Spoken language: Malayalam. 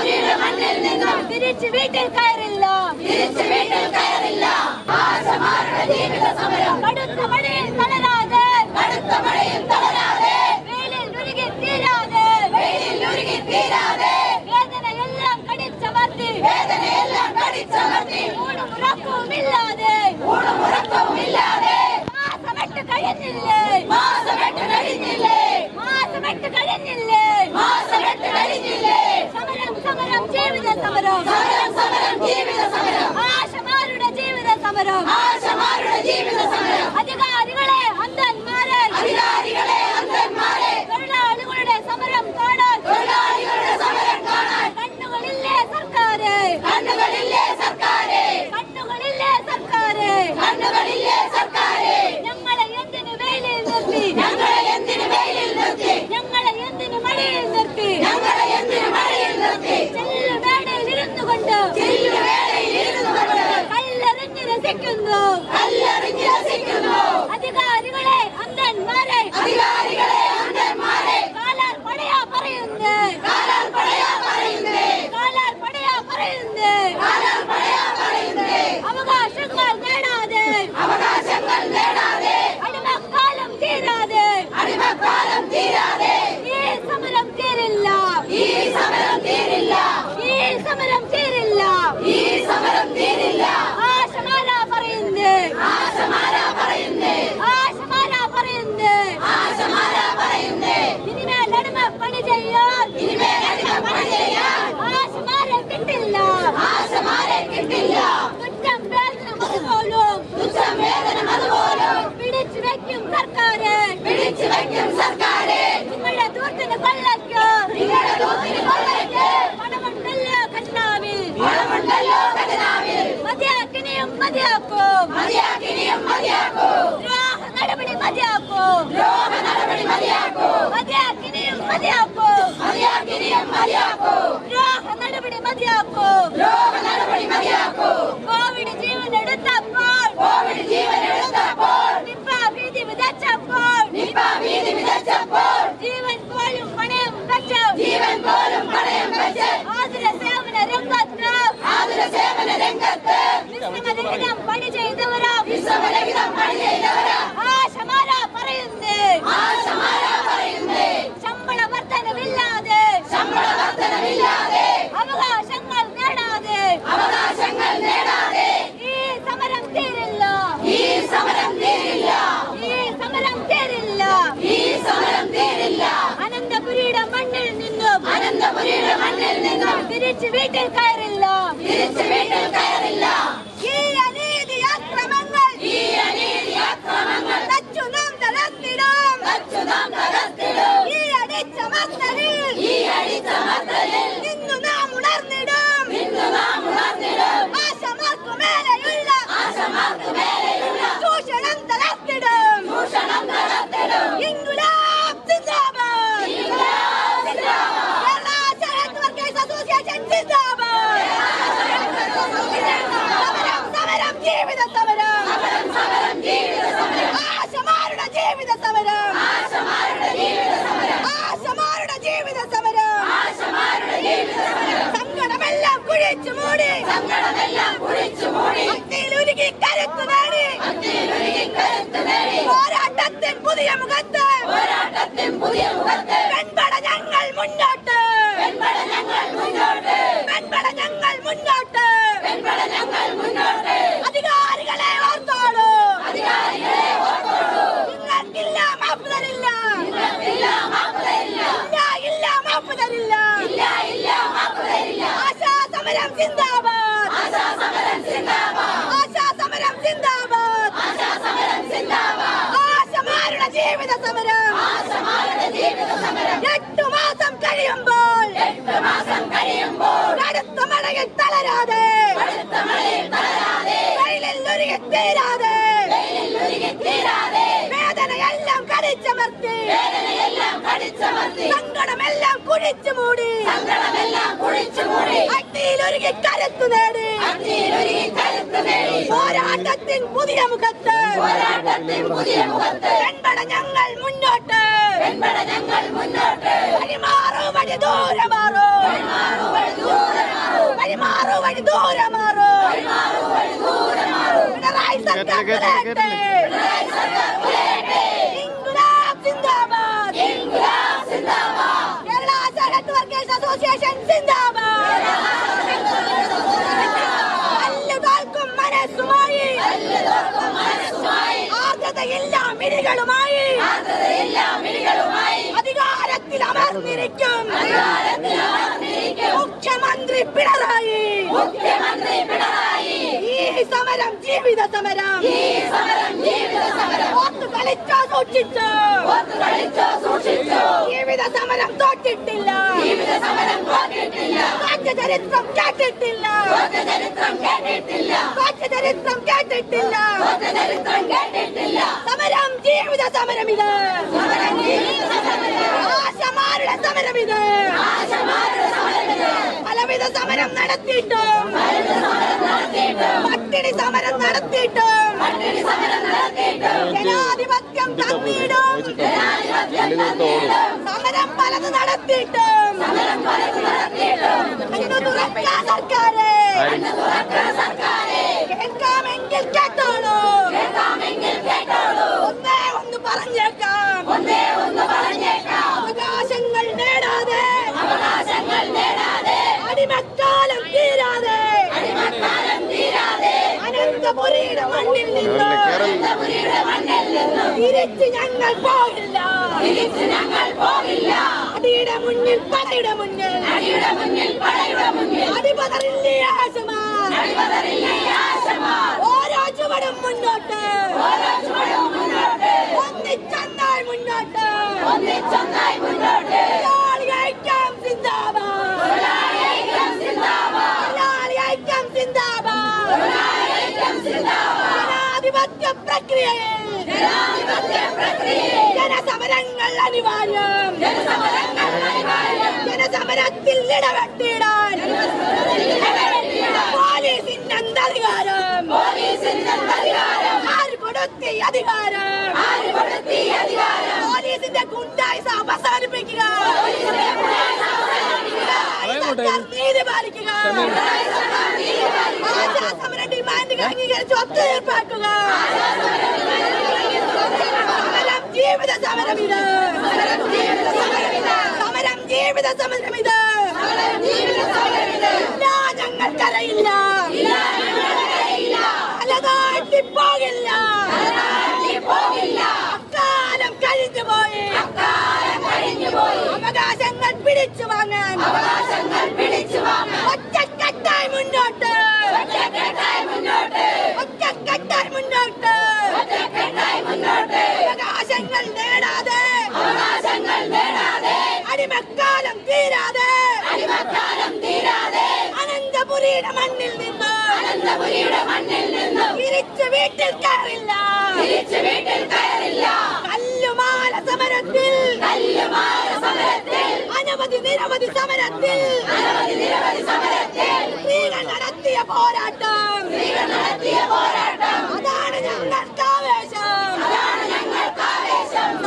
അനന്തപുരിയുടെ മണ്ണിൽ നിന്നും തിരിച്ചു വീട്ടിൽ കയറില്ല തിരിച്ചു വീട്ടിൽ കയറില്ല ആശമാരുടെ ജീവിത സമരം കടുത്ത മഴയിൽ തളരാതെ കടുത്ത മഴയിൽ തളരാതെ വെയിലിൽ ഉരുകി തീരാതെ വെയിലിൽ ഉരുകി തീരാതെ വേദനയെല്ലാം കടിച്ചമർത്തി വേദനയെല്ലാം കടിച്ചമർത്തി ഊണും ഉറക്കവുമില്ലാതെ സമരം. സമരം ജീവിത സമരം. ആശമാരുടെ ജീവിത സമരം. ആശമാരുടെ ജീവിത സമരം. അധികാരികളെ അന്ധന്മാരെ. അധികാരികളെ അന്ധന്മാരെ. തൊഴിലാളികളുടെ സമരം കാണാൻ. തൊഴിലാളികളുടെ സമരം കാണാൻ. കണ്ണുകളില്ലേ സർക്കാരെ. കണ്ണുകളില്ലേ സർക്കാരെ. കണ്ണുകളില്ലേ സർക്കാരെ. കണ്ണുകളില്ലേ സർക്കാരെ. ഞങ്ങളെ എന്തിനു വെയിലിൽ നിർത്തി? ഞങ്ങളെ chicken love. മതിയാക്കിനിയും മതിയാക്കും. ദ്രോഹ നടപടി മതിയാക്കും. ദ്രോഹ നടപടി മതിയാക്കും. കോവിഡ് ജീവൻ എടുത്തപ്പോൾ. കോവിഡ് ജീവൻ എടുത്തപ്പോൾ. നിപ്പ ഭീതി വിതച്ചപ്പോൾ. നിപ്പ ഭീതി വിതച്ചപ്പോൾ. ജീവൻ പോലും പണയം വെച്ചു. ജീവൻ പോലും പണയം വെച്ച്. ആതുര സേവന രംഗത്ത്. ആതുര സേവന രംഗത്ത് ചെയ്തവരാ വിശ്രമരഹിതം പണി ചെയ്തവരാ ആശമാരാ പറയുന്നേ ആശമാരാ പറയുന്നേ ശമ്പള വർധനവില്ലാതെ ശമ്പള വർധനവില്ലാതെ അവകാശങ്ങൾ നേടാതെ അവകാശങ്ങൾ നേടാതെ ഈ സമരം തീരില്ല ഈ സമരം തീരില്ല ഈ സമരം തീരില്ല ഈ സമരം തീരില്ല അനന്തപുരിയുടെ മണ്ണിൽ നിന്നും അനന്തപുരിയുടെ മണ്ണിൽ നിന്നും തിരിച്ചു വീട്ടിൽ കയറില്ല. തിരിച്ചു വീട്ടിൽ കയറില്ല ഈ അനീതി അക്രമങ്ങൾ ഈ അനീതി അക്രമങ്ങൾ തച്ചു നാം തളർത്തിടും തച്ചു നാം തളർത്തിടും ഈ അടിച്ചമർത്തലിൽ ഈ അടിച്ചമർത്തലിൽ ഇന്നു നാം ഉണർന്നിടും ഇന്നു നാം ഉണർന്നിടും ആശമാർക്കു മേലെയുള്ള ആശമാർക്കു മേലെയുള്ള ചൂഷണം തളർത്തിടും ചൂഷണം തളർത്തിടും ഇൻകുലാബ് സിന്ദാബാദ് ഇൻകുലാബ് സിന്ദാബാദ് കേരള ശരത് വർക്കേഴ്സ് അസോസിയേഷൻ സിന്ദാബാദ് സമരം സമരം ജീവിത സമരം സമരം സമരം ജീവിത സമരം ആശമാരുടെ ജീവിത സമരം ആശമാരുടെ ജീവിത സമരം ആശമാരുടെ ജീവിത സമരം ആശമാരുടെ ജീവിത സമരം സങ്കടമെല്ലാം കുഴിച്ചു മൂടി സങ്കടമെല്ലാം കുഴിച്ചു മൂടി അഗ്നിയിലുരുകി കരുത്തു നേടി അഗ്നിയിലുരുകി കരുത്തു നേടി പോരാട്ടത്തിൻ പുതിയ മുഖത്ത്. പോരാട്ടത്തിൻ പുതിയ മുഖത്ത്. പെൺപട ഞങ്ങൾ മുന്നോട്ട്. പെൺപട ഞങ്ങൾ മുന്നോട്ട്. പെൺപട ഞങ്ങൾ മുന്നോട്ട്. പെൺപട ഞങ്ങൾ മുന്നോട്ട്. അധികാരികളെ ഓർത്തോളൂ. അധികാരികളെ ഓർത്തോളൂ. നിങ്ങൾക്കില്ല മാപ്പ് തരില്ല നിങ്ങൾക്കില്ല മാപ്പ് തരില്ല ഇല്ല ഇല്ല മാപ്പ് തരില്ല ഇല്ല ഇല്ല മാപ്പ് തരില്ല ആശാ സമരം സിന്ദാബാദ് ആശാ സമരം സിന്ദാബാദ് ആശാ സമരം സിന്ദാബാദ് ആശാ സമരം സിന്ദാബാദ് ആശമാരുടെ ജീവിത സമരം ആശമാരുടെ ജീവിത സമരം എട്ടു മാസം കഴിയുമ്പോൾ കടുത്ത മഴയിൽ തളരാതെ കടുത്ത മഴയിൽ തളരാതെ വെയിലിൽ ഉരുകി തീരാതെ വേദനയെല്ലാം കടിച്ചമർത്തി വേദനയെല്ലാം കടിച്ചമർത്തി സങ്കടമെല്ലാം കുഴിച്ചു മൂടി മൂടി അഗ്നിയിലൊരുകി കരുത്തു നേടി പോരാട്ടത്തിൻ പുതിയ മുഖത്ത് പോരാട്ടത്തിൻ പുതിയ മുഖത്ത് പെൺപട ഞങ്ങൾ മുന്നോട്ട്. പിൻപട ഞങ്ങൾ മുന്നോട്ട് വഴിമാറു വഴി ദൂരെ മാറൂ. വഴിമാറു വഴി ദൂരെ മാറൂ. പിണറായി സർക്കാർ ഉലയട്ടെ. ഇൻക്ലാബ് സിന്ദാബാദ്. കേരള ആശാ നെറ്റ്വർക്കേഴ്സ് അസോസിയേഷൻ സിന്ദാബാദ്. ആർദ്രതയില്ല മിനികളുമായി അധികാരത്തിൽ അമർന്നിരിക്കും. മുഖ്യമന്ത്രി പിണറായി. ഈ സമരം ജീവിത സമരം. ഓർത്തു കളിച്ചോ സൂക്ഷിച്ചോ. ജീവിത സമരം തോറ്റിട്ടില്ല. തോറ്റ ചരിത്രം കേട്ടിട്ടില്ല. തോറ്റ ചരിത്രം കേട്ടിട്ടില്ല. സമരം ജീവിത സമരം ഇത് ആശമാരുടെ സമരം ഇത് പലവിധ സമരം നടത്തിയിട്ടും പട്ടിണി സമരം നടത്തിയിട്ടും ജനാധിപത്യം തന്നിടും. സമരം നടത്തിയിട്ടും. കണ്ണു തുറക്കാ സർക്കാരെ. കേൾക്കാമെങ്കിൽ കേട്ടോളൂ. ഒന്നേ ഒന്ന് പറഞ്ഞേക്കാം. അവകാശങ്ങൾ നേടാതെ. അടിമക്കാലം തീരാതെ. അനന്തപുരിയുടെ മണ്ണിൽ നിന്ന് തിരിച്ച് ഞങ്ങൾ പോകില്ല. അടിയുടെ മുന്നിൽ പടയുടെ മുന്നിൽ. അടിയുടെ മുന്നിൽ പടയുടെ മുന്നിൽ. അടിപതറില്ലേ ആശമാൻ ഓരോ ചുവടും മുന്നോട്ട്. ഒന്നിച്ചെന്നാൽ മുന്നോട്ട്. തൊഴിലാളി ഐക്യം സിന്ദാബാദ് തൊഴിലാളി ഐക്യം സിന്ദാബാദ് ജനാധിപത്യ പ്രക്രിയയിൽ. ജനസമരങ്ങൾ അനിവാര്യം. ജനസമരത്തിൽ ഇടപെട്ടിടാൻ പോലീസിന്റെ അധികാരം. ആര് കൊടുത്തി അധികാരം. പോലീസിന്റെ ഗുണ്ടായി അവസാനിപ്പിക്കുക. നീതി പാലിക്കുക. അംഗീകരിച്ച് ഒത്തുതീർപ്പാക്കുക സമരം ജീവിത സമരം ഇത് സമരം ജീവിത സമരം ഇത് ഇല്ല ഞങ്ങൾക്കറിയില്ല അലനാട്ടി പോകില്ല അക്കാലം കഴിഞ്ഞു പോയി അവകാശങ്ങൾ പിടിച്ചു വാങ്ങാൻ. ഒറ്റക്കെട്ടായി മുന്നോട്ട്. ഒറ്റക്കെട്ടായി മുന്നോട്ട്. അവകാശങ്ങൾ നേടാതെ. അടിമക്കാലം തീരാതെ. അനന്തപുരിയുടെ മണ്ണിൽ നിന്ന്. തിരിച്ചു വീട്ടിൽ കയറില്ല. കല്ലുമാല അനവധി നിരവധി സമരത്തിൽ. സ്ത്രീകൾ നടത്തിയ പോരാട്ടം. അതാണ് ഞങ്ങൾക്ക്